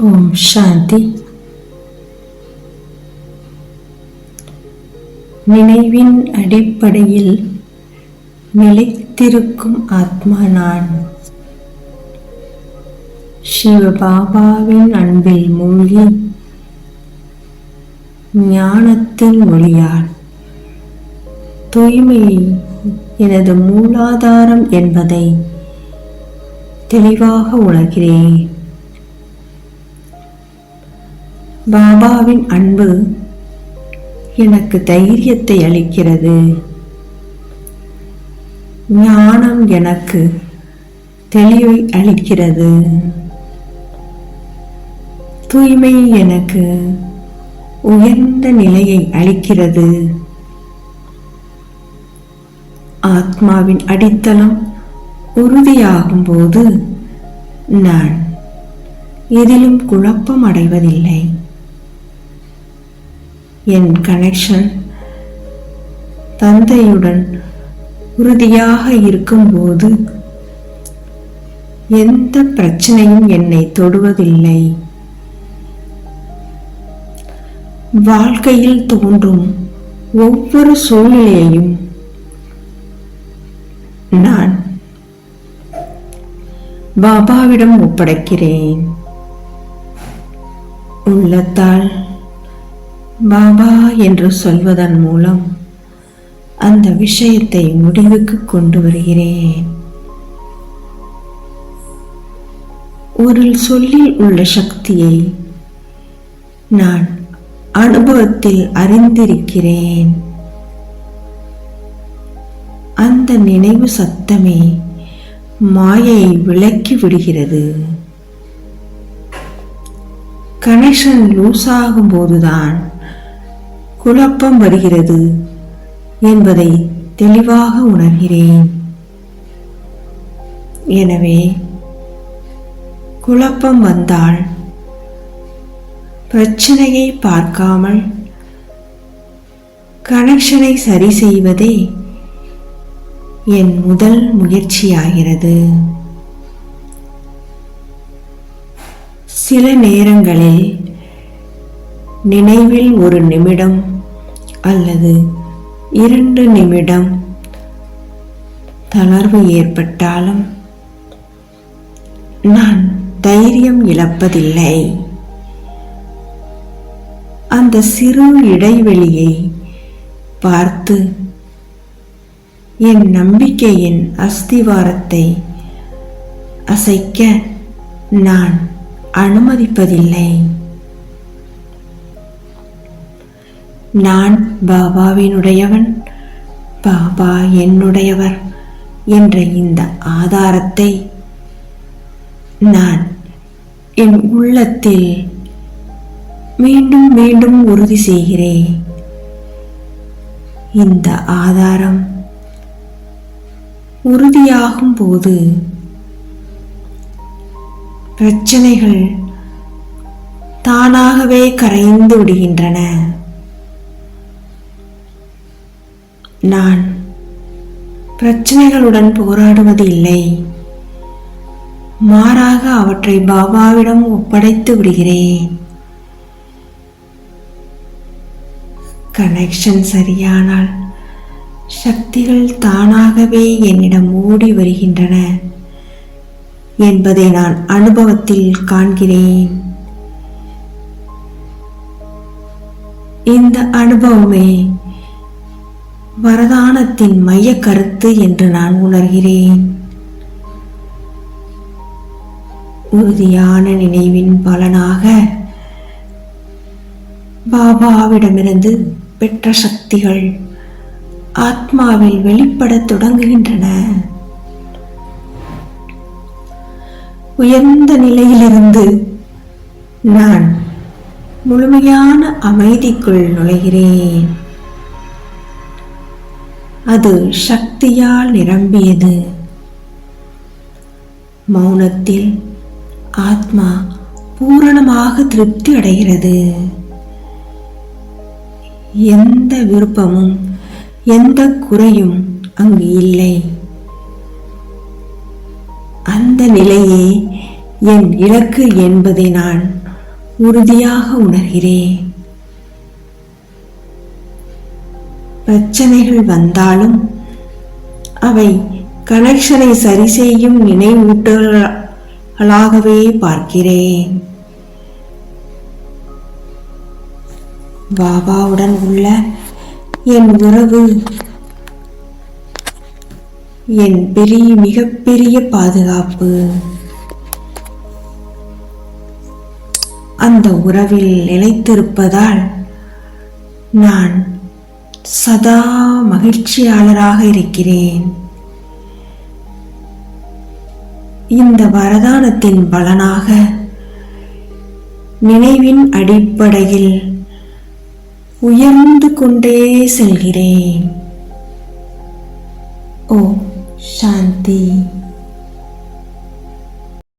ஓம் சாந்தி நினைவின் அடிப்படையில் நிலைத்திருக்கும் ஆத்மா நான். சிவபாபாவின் அன்பில் மூழ்கி ஞானத்தின் ஒளியால். தூய்மை எனது மூலாதாரம் என்பதை தெளிவாக உணர்கிறேன். பாபாவின் அன்பு எனக்கு தைரியத்தை அளிக்கிறது. ஞானம் எனக்கு தெளிவை அளிக்கிறது. தூய்மை எனக்கு உயர்ந்த நிலையை அளிக்கிறது. ஆத்மாவின் அடித்தளம் உறுதியாகும் போது நான் எதிலும் குழப்பம் அடைவதில்லை. என் கனெக்ஷன் தந்தையுடன் உறுதியாக இருக்கும்போது எந்த பிரச்சனையும் என்னை தொடுவதில்லை. வாழ்க்கையில் தோன்றும் ஒவ்வொரு சூழ்நிலையையும் நான் பாபாவிடம் ஒப்படைக்கிறேன். உள்ளத்தால் பாபா என்று சொல்வதன் மூலம் அந்த விஷயத்தை முடிவுக்கு கொண்டு வருகிறேன். ஒரு சொல்லில் உள்ள சக்தியை நான் அனுபவத்தில் அறிந்திருக்கிறேன். அந்த நினைவு சத்தமே மாயை விலக்கி விடுகிறது. கனெக்ஷன் லூஸ் ஆகும் போதுதான் குழப்பம் வருகிறது என்பதை தெளிவாக உணர்கிறேன். எனவே குழப்பம் வந்தால் பிரச்சனையை பார்க்காமல் கனெக்ஷனை சரி செய்வதே என் முதல் முயற்சியாகிறது. சில நேரங்களில் நினைவில் ஒரு நிமிடம் அல்லது இரண்டு நிமிடம் தளர்வு ஏற்பட்டாலும் நான் தைரியம் இழப்பதில்லை. அந்த சிறு இடைவெளியை பார்த்து என் நம்பிக்கையின் அஸ்திவாரத்தை அசைக்க நான் அனுமதிப்பதில்லை. நான் பாபாவினுடையவன் பாபா என்னுடையவர் என்ற இந்த ஆதாரத்தை நான் என் உள்ளத்தில் மீண்டும் மீண்டும் உறுதி செய்கிறேன். இந்த ஆதாரம் உறுதியாகும் போது பிரச்சனைகள் தானாகவே கரைந்து விடுகின்றன. நான் பிரச்சனைகளுடன் போராடுவது இல்லை. மாறாக அவற்றை பாபாவிடம் ஒப்படைத்து விடுகிறேன். கனெக்ஷன் சரியானால் சக்திகள் தானாகவே என்னிடம் ஓடி வருகின்றன என்பதை நான் அனுபவத்தில் காண்கிறேன். இந்த அனுபவமே வரதானத்தின் மைய கருத்து என்று நான் உணர்கிறேன். உறுதியான நினைவின் பலனாக பாபாவிடமிருந்து பெற்ற சக்திகள் ஆத்மாவில் வெளிப்படத் தொடங்குகின்றன. உயர்ந்த நிலையிலிருந்து நான் முழுமையான அமைதிக்குள் நுழைகிறேன். அது சக்தியால் நிரம்பியது. மௌனத்தில் ஆத்மா பூரணமாக திருப்தி அடைகிறது. எந்த விருப்பமும் எந்த குறையும் அங்கு இல்லை. அந்த நிலையே என் இலக்கு என்பதை நான் உறுதியாக உணர்கிறேன். பிரச்சனைகள் வந்தாலும் அவை கனெக்ஷனை சரி செய்யும் நினைவூட்டல்களாகவே பார்க்கிறேன். பாபாவுடன் உள்ள என் உறவு என் பெரிய மிகப்பெரிய பாதுகாப்பு. அந்த உறவில் நிலைத்திருப்பதால் நான் சதா மகிழ்ச்சியாளராக இருக்கிறேன். இந்த வரதானத்தின் பலனாக நினைவின் அடிப்படையில் உயர்ந்து கொண்டே செல்கிறேன். ஓ சாந்தி.